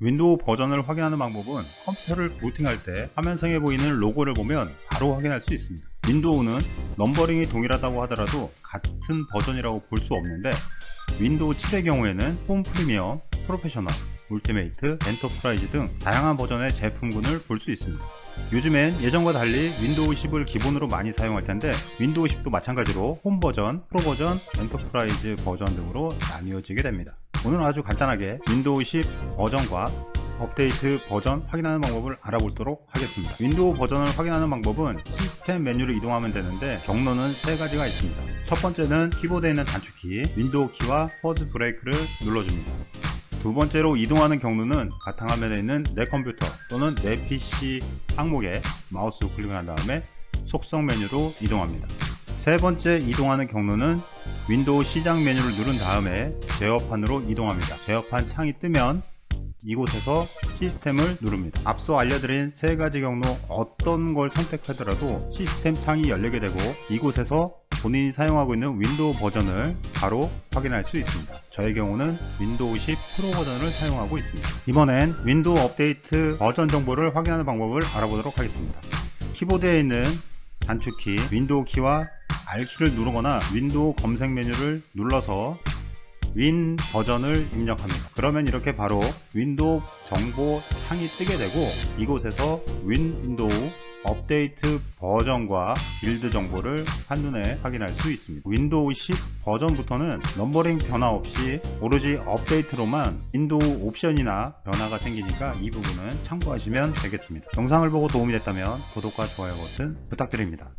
윈도우 버전을 확인하는 방법은 컴퓨터를 부팅할 때 화면상에 보이는 로고를 보면 바로 확인할 수 있습니다. 윈도우는 넘버링이 동일하다고 하더라도 같은 버전이라고 볼 수 없는데 윈도우 7의 경우에는 홈 프리미엄, 프로페셔널, 울티메이트, 엔터프라이즈 등 다양한 버전의 제품군을 볼 수 있습니다. 요즘엔 예전과 달리 윈도우 10을 기본으로 많이 사용할 텐데 윈도우 10도 마찬가지로 홈 버전, 프로 버전, 엔터프라이즈 버전 등으로 나뉘어지게 됩니다. 오늘은 아주 간단하게 윈도우 10 버전과 업데이트 버전 확인하는 방법을 알아보도록 하겠습니다. 윈도우 버전을 확인하는 방법은 시스템 메뉴를 이동하면 되는데 경로는 세 가지가 있습니다. 첫 번째는 키보드에 있는 단축키 윈도우 키와 퍼즈 브레이크를 눌러줍니다. 두 번째로 이동하는 경로는 바탕화면에 있는 내 컴퓨터 또는 내 PC 항목에 마우스 클릭을 한 다음에 속성 메뉴로 이동합니다. 세 번째 이동하는 경로는 윈도우 시작 메뉴를 누른 다음에 제어판으로 이동합니다. 제어판 창이 뜨면 이곳에서 시스템을 누릅니다. 앞서 알려드린 세 가지 경로 어떤 걸 선택하더라도 시스템 창이 열리게 되고 이곳에서 본인이 사용하고 있는 윈도우 버전을 바로 확인할 수 있습니다. 저의 경우는 윈도우 10 프로 버전을 사용하고 있습니다. 이번엔 윈도우 업데이트 버전 정보를 확인하는 방법을 알아보도록 하겠습니다. 키보드에 있는 단축키 윈도우 키와 R키를 누르거나 윈도우 검색 메뉴를 눌러서 윈 버전을 입력합니다. 그러면 이렇게 바로 윈도우 정보 창이 뜨게 되고 이곳에서 윈 윈도우 업데이트 버전과 빌드 정보를 한눈에 확인할 수 있습니다. 윈도우 10 버전부터는 넘버링 변화 없이 오로지 업데이트로만 윈도우 옵션이나 변화가 생기니까 이 부분은 참고하시면 되겠습니다. 영상을 보고 도움이 됐다면 구독과 좋아요 버튼 부탁드립니다.